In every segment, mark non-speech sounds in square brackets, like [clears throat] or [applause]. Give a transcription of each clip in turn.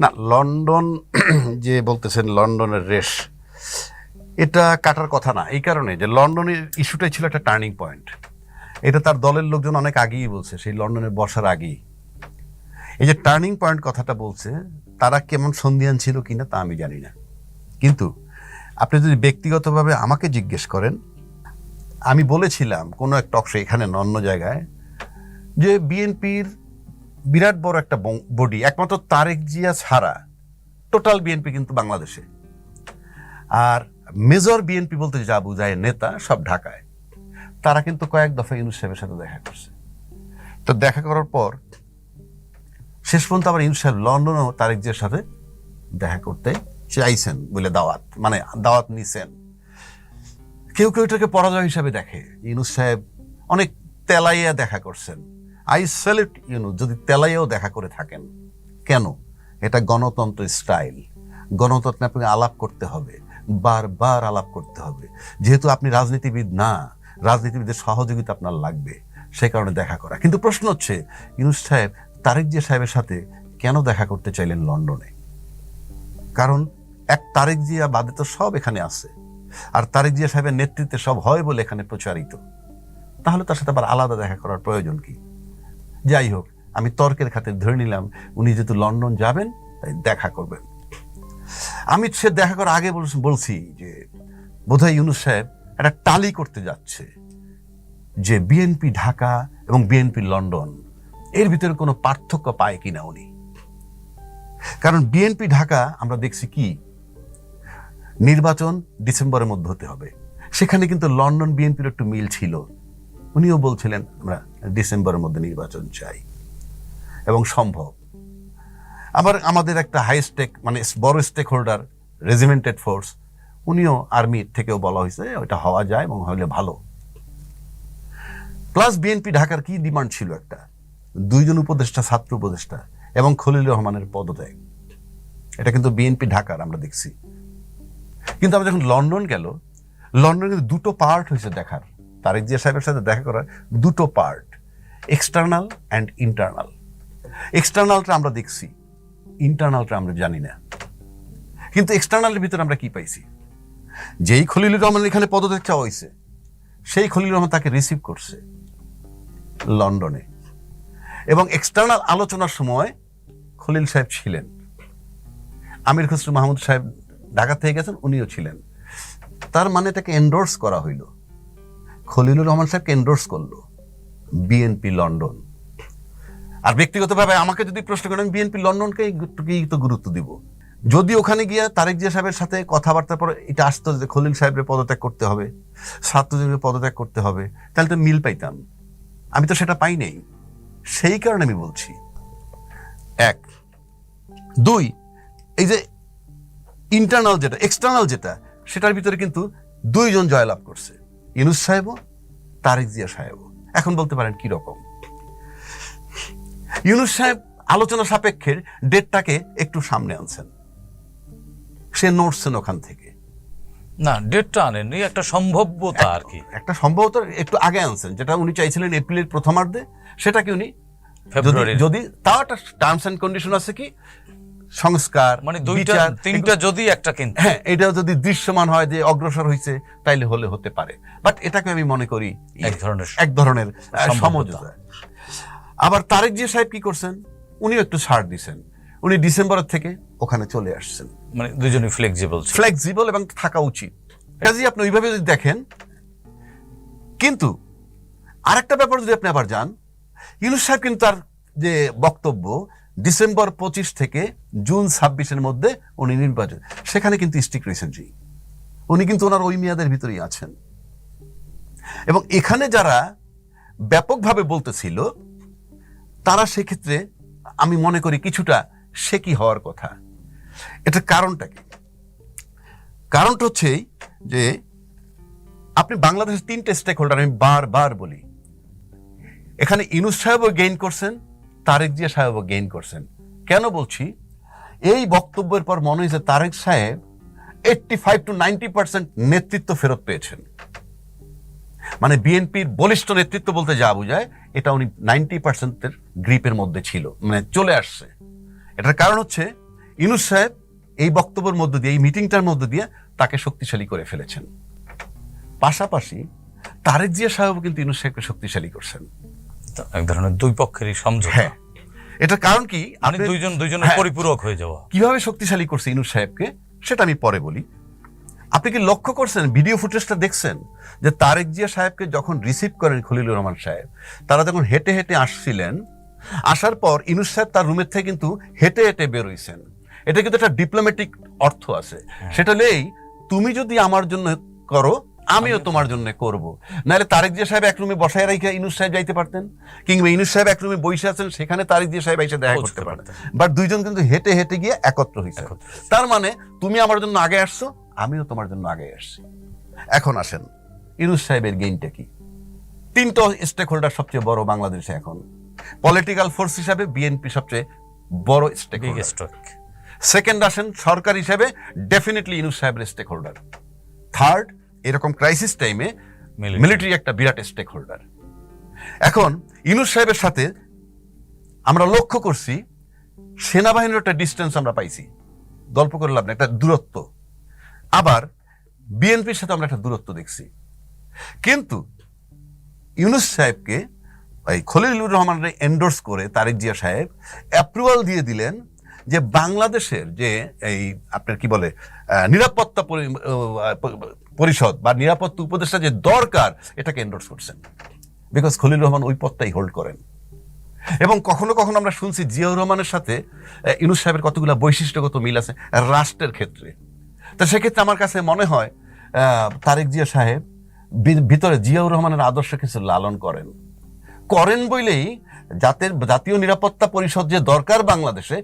না, লন্ডন, [clears throat] যে বলতেছেন লন্ডনের রেশ, এটা কাটার কথা না। এই কারণে যে লন্ডনের ইস্যুটাই ছিল একটা টার্নিং পয়েন্ট। এটা তার দলের লোকজন অনেক আগেই বলছে, সেই লন্ডনে বসার আগেই। এই যে টার্নিং পয়েন্ট কথাটা বলছে, তারা কেমন সন্ধিয়ান ছিল কিনা তা আমি জানি না। কিন্তু আপনি যদি ব্যক্তিগতভাবে আমাকে জিজ্ঞেস করেন, আমি বলেছিলাম কোনো এক টকশো এখানে অন্য জায়গায়, যে বিএনপির বিরাট বড় একটা বডি একমাত্র তারেক জিয়া ছাড়া টোটাল বিএনপি কিন্তু বাংলাদেশে। আর মেজর বিএনপি বলতে যা বোঝায় নেতা, সব ঢাকায়। তারা কিন্তু কয়েক দফা ইউনুস সাহেবের সাথে দেখা করছে। তো দেখা করার পর, শেষ পর্যন্ত আবার ইউনুস সাহেব লন্ডনেও তারেক জিয়ার সাথে দেখা করতে চাইছেন বলে দাওয়াত মানে দাওয়াত নিছেন। কেউ কেউ এটাকে পরাজয় হিসাবে দেখে। ইউনুস সাহেব অনেক তেলাইয়া দেখা করছেন। আই সেলেক্ট ইউনুস যদি তেলাইয়াও দেখা করে থাকেন। কেন? এটা গণতন্ত্র স্টাইল গণতন্ত্রে আপনাকে আলাপ করতে হবে। বারবার আলাপ করতে হবে। যেহেতু আপনি রাজনীতিবিদ না, রাজনীতিবিদের সহযোগিতা আপনার লাগবে, সে কারণে দেখা করা। কিন্তু প্রশ্ন হচ্ছে, ইউনুস সাহেব, তারেক জিয়া সাহেবের সাথে কেন দেখা করতে চাইলেন লন্ডনে? কারণ এক তারেক জিয়া বাদে তো সব এখানে আছে। আর তারেক জিয়া সাহেবের নেতৃত্বে সব হয় বলে এখানে প্রচারিত। তাহলে তার সাথে আবার আলাদা দেখা করার প্রয়োজন কি? যাই হোক আমি তর্কের খাতির ধরে নিলাম, উনি যেহেতু লন্ডন যাবেন, তাই দেখা করবেন। আমি সে দেখা করার আগে বলছি- বলছি যে, বোধহয় ইউনুস সাহেব একটা টালি করতে যাচ্ছে যে বিএনপি ঢাকা এবং বিএনপি লন্ডন, এর ভিতরে কোনো পার্থক্য পায় কিনা উনি। কারণ বিএনপি ঢাকা আমরা দেখছি কি? নির্বাচন ডিসেম্বরের মধ্যে হতে হবে। সেখানে কিন্তু লন্ডন বিএনপির একটু মিল ছিল। উনিও বলছিলেন, আমরা ডিসেম্বরের মধ্যে নির্বাচন চাই। এবং সম্ভব। আবার আমাদের একটা হাই স্টেক মানে বড় স্টেক হোল্ডার রেজিমেন্টেড ফোর্স উনিও আর্মির থেকেও বলা হয়েছে ওটা হওয়া যায় এবং হলে ভালো। প্লাস বিএনপি ঢাকার কি ডিমান্ড ছিল একটা? দুইজন উপদেষ্টা, ছাত্র উপদেষ্টা এবং খলিল রহমানের পদত্যাগ। এটা কিন্তু বিএনপি ঢাকার, আমরা দেখছি। কিন্তু আমরা যখন লন্ডন গেল লন্ডনে কিন্তু দুটো পার্ট হয়েছে দেখার। তারেক জিয়া সাহেবের সাথে দেখা করার দুটো পার্ট এক্সটার্নাল অ্যান্ড ইন্টারনাল এক্সটার্নালটা আমরা দেখছি ইন্টারনালটা আমরা জানি না। কিন্তু এক্সটার্নালের ভিতরে আমরা কি পাইছি? যেই খলিলুর রহমান এখানে পদত্যাগ চাওয়া হয়েছে সেই খলিলুর রহমান তাকে রিসিভ করছে লন্ডনে। এবং এক্সটার্নাল আলোচনার সময় খলিল সাহেব ছিলেন। আমির খসরু মাহমুদ সাহেব ঢাকা থেকে গেছেন, উনিও ছিলেন। তার মানে এটাকে এন্ডোর্স করা হইল। খলিলুর রহমান সাহেবকে এন্ডোর্স করল বিএনপি লন্ডন আর ব্যক্তিগতভাবে আমাকে যদি প্রশ্ন করেন বিএনপি লন্ডনকে তো গুরুত্ব দিব? যদি ওখানে গিয়ে তারেক জিয়া সাহেবের সাথে কথাবার্তার পর এটা আসতো যে খলিল সাহেবের পদত্যাগ করতে হবে ছাত্রজীবীর পদত্যাগ করতে হবে, তাহলে তো মিল পাইতাম। আমি তো সেটা পাই নাই। সেই কারণে আমি বলছি। এক। দুই, এই যে ইন্টারনাল যেটা এক্সটার্নাল যেটা, সেটার ভিতরে কিন্তু দুইজন জয়লাভ করছে। ইনুস সাহেবও তারেক জিয়া সাহেবও। এখন বলতে পারেন কি রকম? ইউনুস সাহেব আলোচনা সাপেক্ষের ডেটটাকে একটু সামনে আনছেন। সে নড়ছেন ওখান থেকে। না ডেটটা আনেননি একটা সম্ভাব্যতা আর কি। একটা সম্ভবত একটু আগে আনছেন যেটা উনি চাইছিলেন এপ্রিলের প্রথমার্ধে। সেটাকে উনি যদি- যদি তাও একটা টার্মস অ্যান্ড কন্ডিশন আছে কি? সংস্কার মানে দুইটা তিনটা যদি একটা কিন্তু। হ্যাঁ এটা যদি দৃশ্যমান হয় যে অগ্রসর হয়েছে তাইলে হলে হতে পারে। বাট এটাকে আমি মনে করি এক ধরনের এক ধরনের সমঝোতা। আবার তারেক জিয়া সাহেব কি করছেন? উনিও একটু ছাড় দিছেন। উনি ডিসেম্বরের থেকে ওখানে চলে আসছেন। মানে দুজনই ফ্লেক্সিবল ফ্লেক্সিবল এবং থাকা উচিত। কাজে আপনি ওইভাবে যদি দেখেন কিন্তু আরেকটা ব্যাপার যদি আপনি আবার যান ইউনুস সাহেব কিন্তু তার যে বক্তব্য ডিসেম্বর পঁচিশ থেকে জুন ছাব্বিশের মধ্যে উনি নির্বাচন। সেখানে কিন্তু স্টিক জি। উনি কিন্তু ওনার ওই মেয়াদের ভিতরেই আছেন। এবং এখানে যারা ব্যাপকভাবে বলতেছিল, তারা সেক্ষেত্রে আমি মনে করি কিছুটা সে কি হওয়ার কথা। এটার কারণটা কি? কারণটা হচ্ছে যে আপনি বাংলাদেশের তিনটে স্টেক হোল্ডার আমি বারবার বলি, এখানে ইনুস সাহেবও গেইন করছেন তারেক জিয়া সাহেবও গেইন করছেন। কেন বলছি? এই বক্তব্যের পর মনে হয়েছে Tarek Saheb eighty five to ninety percent নেতৃত্ব ফেরত পেয়েছেন। মানে বিএনপির বলিষ্ঠ নেতৃত্ব বলতে যা বোঝায়, এটা উনি নাইনটি পার্সেন্টের গ্রিপের মধ্যে ছিল মানে চলে আসছে। এটার কারণ হচ্ছে, ইনুস সাহেব এই বক্তব্যের মধ্য দিয়ে, এই মিটিংটার মধ্য দিয়ে তাকে শক্তিশালী করে ফেলেছেন। পাশাপাশি তারেক জিয়া সাহেব কিন্তু ইনুস সাহেবকে শক্তিশালী করছেন। এক ধরনের দুই পক্ষেরই সমঝোতা। হ্যাঁ। এটার কারণ কি? মানে আপনি দুইজন দুইজনের হ্যাঁ। পরিপূরক হয়ে যাওয়া। কীভাবে শক্তিশালী করছে ইনুস সাহেবকে সেটা আমি পরে বলি। আপনি কি লক্ষ্য করছেন ভিডিও ফুটেজটা দেখছেন যে তারেক জিয়া সাহেবকে যখন রিসিভ করেন খলিলুর রহমান সাহেব তারা যখন হেঁটে হেঁটে আসছিলেন। আসার পর ইনুস সাহেব তার রুমের থেকে কিন্তু হেঁটে হেঁটে বেরোইছেন এটা কিন্তু একটা ডিপ্লোম্যাটিক অর্থ আছে। সেটা নেই তুমি যদি আমার জন্য করো আমিও তোমার জন্য করব। নাহলে তারেক জিয়া সাহেব এক রুমে বসায় রেখে ইনুস সাহেব যাইতে পারতেন কিংবা ইনুস সাহেব এক রুমে বসে আছেন সেখানে তারেক জিয়া সাহেব এসে দেখা করতে পারতেন। বাট দুইজন কিন্তু হেঁটে হেঁটে গিয়ে একত্র হয়েছে তার মানে তুমি আমার জন্য আগে আসছো আমিও তোমার জন্য আগে আসছি। এখন আসেন ইনুস সাহেবের গেইনটা কি? তিনটা স্টেক হোল্ডার সবচেয়ে বড় বাংলাদেশে এখন। পলিটিক্যাল ফোর্স হিসাবে বিএনপি সবচেয়ে বড় স্টেক সেকেন্ড আসেন সরকার হিসেবে ডেফিনেটলি ইনুস সাহেবের স্টেক হোল্ডার থার্ড এরকম ক্রাইসিস টাইমে মিলিটারি একটা বিরাট স্টেক হোল্ডার এখন ইনুস সাহেবের সাথে আমরা লক্ষ্য করছি সেনাবাহিনীর একটা ডিস্টেন্স আমরা পাইছি। গল্প করে লাভ না একটা দূরত্ব। আবার বিএনপির সাথে আমরা একটা দূরত্ব দেখছি। কিন্তু ইউনুস সাহেবকে এই খলিলুর রহমানের এন্ডোর্স করে তারেক জিয়া সাহেব অ্যাপ্রুভাল দিয়ে দিলেন যে বাংলাদেশের যে এই আপনার কি বলে নিরাপত্তা পরিষদ বা নিরাপত্তা উপদেষ্টা যে দরকার এটাকে এন্ডোর্স করছেন। বিকজ খলিল রহমান ওই পদটাই হোল্ড করেন। এবং কখনো কখনো আমরা শুনছি জিয়াউর রহমানের সাথে আহ, ইউনুস সাহেবের কতগুলো বৈশিষ্ট্যগত মিল আছে রাষ্ট্রের ক্ষেত্রে। তো সেক্ষেত্রে আমার কাছে মনে হয় তারেক জিয়া সাহেব ভিতরে জিয়াউর রহমানের আদর্শ কিছু লালন করেন। করেন বলেই জাতের, জাতীয় নিরাপত্তা পরিষদ যে দরকার বাংলাদেশে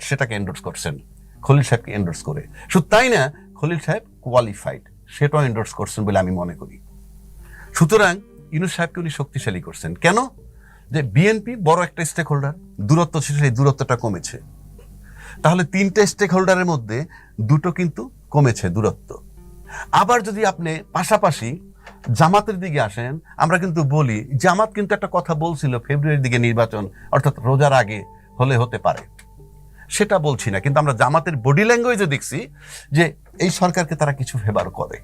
সেটাকে এন্ডোর্স করছেন। খলিল সাহেবকে এন্ডোর্স করে। শুধু তাই না, খলিল সাহেব কোয়ালিফাইড সেটাও এন্ডোর্স করছেন বলে আমি মনে করি। সুতরাং ইউনুস সাহেবকে উনি শক্তিশালী করছেন। কেন? যে বিএনপি বড় একটা স্টেক হোল্ডার দূরত্ব ছিল সেই দূরত্বটা কমেছে। তাহলে তিনটে স্টেক হোল্ডারের মধ্যে দুটো কিন্তু কমেছে দূরত্ব। আবার যদি আপনি পাশাপাশি জামাতের দিকে আসেন আমরা কিন্তু বলি জামাত কিন্তু একটা কথা বলছিল ফেব্রুয়ারির দিকে নির্বাচন অর্থাৎ রোজার আগে হলে হতে পারে। সেটা বলছি না কিন্তু আমরা জামাতের বডি ল্যাঙ্গুয়েজে দেখছি যে এই সরকারকে তারা কিছু ফেভার করে।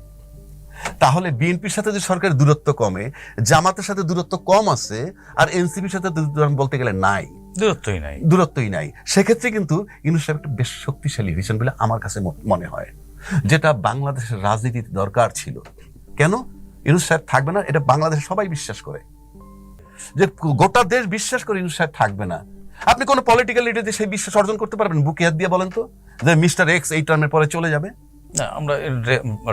তাহলে বিএনপির সাথে যে সরকার দূরত্ব কমে জামাতের সাথে দূরত্ব কম আছে আর এনসিপির সাথে বলতে গেলে নাই। দূরত্বই নাই। দূরত্বই নাই। সেক্ষেত্রে কিন্তু ইউনুস সাহেব একটা বেশ শক্তিশালী হয়েছেন বলে আমার কাছে মনে হয়। যেটা বাংলাদেশের রাজনীতিতে দরকার ছিল। কেন? ইউনুস সাহেব থাকবে না এটা বাংলাদেশে সবাই বিশ্বাস করে। যে গোটা দেশ বিশ্বাস করে ইউনুস সাহেব থাকবে না। আপনি কোন পলিটিক্যাল লিডার সেই বিশ্বাস অর্জন করতে পারবেন? বুকে হাত দিয়ে বলেন তো। যে মিস্টার এক্স এই টার্মের পরে চলে যাবে। না আমরা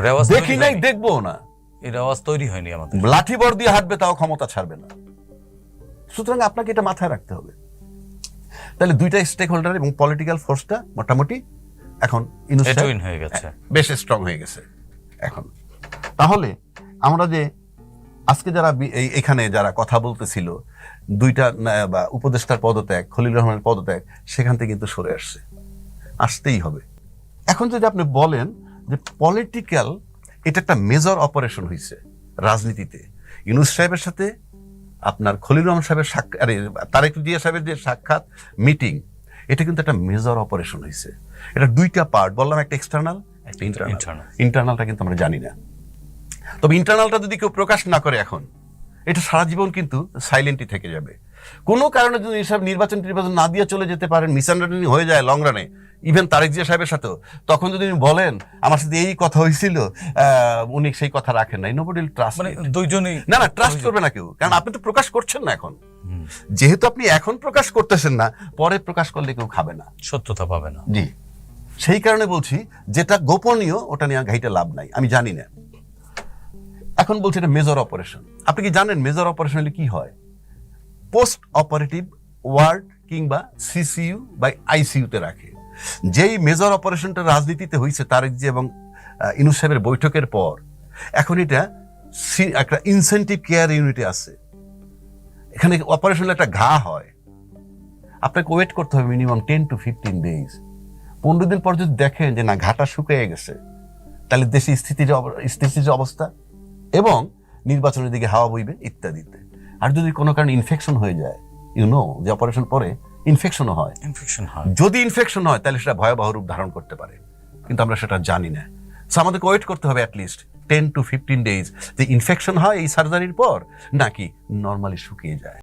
রেওয়াজ দেখি নাই দেখব না। এই রেওয়াজ তৈরি হয়নি আমাদের। লাঠি বর দিয়ে হাঁটবে তাও ক্ষমতা ছাড়বে না। সুতরাং আপনাকে এটা মাথায় রাখতে হবে। তাহলে দুইটা স্টেক হোল্ডার এবং পলিটিক্যাল ফোর্সটা মোটামুটি এখন হয়ে গেছে। বেশ স্ট্রং হয়ে গেছে। এখন তাহলে আমরা যে আজকে যারা এখানে যারা কথা বলতেছিল দুইটা বা উপদেষ্টার পদত্যাগ খলিল রহমানের পদত্যাগ সেখান থেকে কিন্তু সরে আসছে। আসতেই হবে। এখন যদি আপনি বলেন যে পলিটিক্যাল এটা একটা মেজর অপারেশন হয়েছে রাজনীতিতে। ইউনুস সাহেবের সাথে আপনার খলিল রহমান সাহেবের সাক্ষাৎ আরে তারেক জিয়া সাহেবের যে সাক্ষাৎ মিটিং এটা কিন্তু একটা মেজর অপারেশন হয়েছে এটা দুইটা পার্ট বললাম একটা এক্সটার্নাল একটা ইন্টারনাল. ইন্টারনালটা কিন্তু আমরা জানি না। তবে ইন্টারনালটা যদি কেউ প্রকাশ না করে এখন এটা সারা জীবন কিন্তু সাইলেন্টই থেকে যাবে। কোনো কারণে যদি এসব নির্বাচন নির্বাচন না দিয়ে চলে যেতে পারেন মিসআন্ডারস্ট্যান্ডিং হয়ে যায় লং রানে ইভেন তারেক জিয়া সাহেবের সাথেও তখন যদি উনি বলেন আমার সাথে এই কথা হয়েছিল উনি সেই কথা রাখেন নাই। নোবডি ট্রাস্ট মানে দুইজনই না না ট্রাস্ট করবে না কেউ কারণ আপনি তো প্রকাশ করছেন না এখন। যেহেতু আপনি এখন প্রকাশ করতেছেন না পরে প্রকাশ করলে কেউ খাবে না। সত্যতা পাবে না। জি। সেই কারণে বলছি যেটা গোপনীয় ওটা নিয়ে ঘাইতে লাভ নাই আমি জানি না। এখন বলছি এটা মেজর অপারেশন আপনি কি জানেন মেজর অপারেশন হলে কি হয়? পোস্ট অপারেটিভ ওয়ার্ড কিংবা সিসিইউ বা আইসিইউতে রাখে। যেই মেজর অপারেশনটা রাজনীতিতে হয়েছে তারেক জি এবং ইনুস সাহেবের বৈঠকের পর, এখন এটা একটা ইনসেন্টিভ কেয়ার ইউনিটে আছে। এখানে অপারেশন একটা ঘা হয়। আপনাকে ওয়েট করতে হবে minimum ten to fifteen days পনেরো দিন পর যদি দেখেন যে না, ঘাটা শুকিয়ে গেছে, তাহলে দেশে স্থিতির স্থিতির অবস্থা এবং নির্বাচনের দিকে হাওয়া বইবে ইত্যাদিতে। আর যদি কোনো কারণে ইনফেকশন হয়ে যায় ইউ নো যে অপারেশন পরে ইনফেকশনও হয়। ইনফেকশন হয়। যদি ইনফেকশন হয় তাহলে সেটা ভয়াবহ রূপ ধারণ করতে পারে। কিন্তু আমরা সেটা জানি না। সো আমাদেরকে ওয়েট করতে হবে at least ten to fifteen days যে ইনফেকশন হয় এই সার্জারির পর নাকি নর্মালি শুকিয়ে যায়।